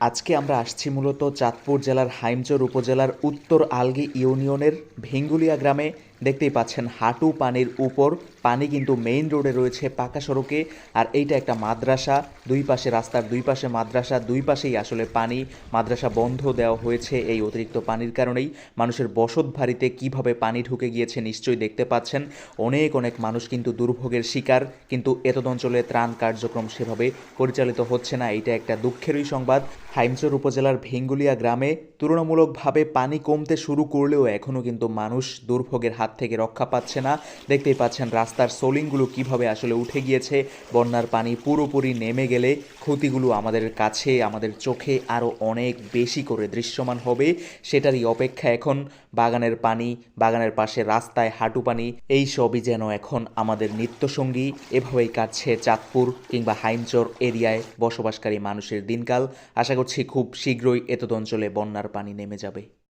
আজকে আমরা আসছি মূলত চাঁদপুর জেলার হাইমচর উপজেলার উত্তর আলগি ইউনিয়নের ভেঙ্গুলিয়া গ্রামে দেখতেই পাচ্ছেন হাঁটু পানির উপর, পানি কিন্তু মেইন রোডে রয়েছে পাকা সড়কে আর এইটা একটা মাদ্রাসা, দুই পাশে রাস্তার দুই পাশে মাদ্রাসা, দুই পাশেই আসলে পানি, মাদ্রাসা বন্ধ দেওয়া হয়েছে এই অতিরিক্ত পানির কারণেই। মানুষের বসত ভারিতে কীভাবে পানি ঢুকে গিয়েছে নিশ্চয়ই দেখতে পাচ্ছেন। অনেক অনেক মানুষ কিন্তু দুর্ভোগের শিকার, কিন্তু এতদ অঞ্চলে ত্রাণ কার্যক্রম সেভাবে পরিচালিত হচ্ছে না। এটা একটা দুঃখেরই সংবাদ। হাইমচর উপজেলার ভেঙ্গুলিয়া গ্রামে তুলনামূলকভাবে পানি কমতে শুরু করলেও এখনও কিন্তু মানুষ দুর্ভোগের হাত থেকে রক্ষা পাচ্ছে না। দেখতেই পাচ্ছেন রাস্তার সোলিংগুলো কীভাবে আসলে উঠে গিয়েছে। বন্যার পানি পুরোপুরি নেমে গেলে ক্ষতিগুলো আমাদের কাছে, আমাদের চোখে আরও অনেক বেশি করে দৃশ্যমান হবে। সেটারই অপেক্ষা এখন বাগানের পানি, বাগানের পাশে রাস্তায় হাঁটু পানি, এই সবই যেন এখন আমাদের নিত্যসঙ্গী। এভাবেই কাটছে চাঁদপুর কিংবা হাইমচর এরিয়ায় বসবাসকারী মানুষের দিনকাল। আশা করছি খুব শীঘ্রই এতদ অঞ্চলে বন্যার পানি নেমে যাবে।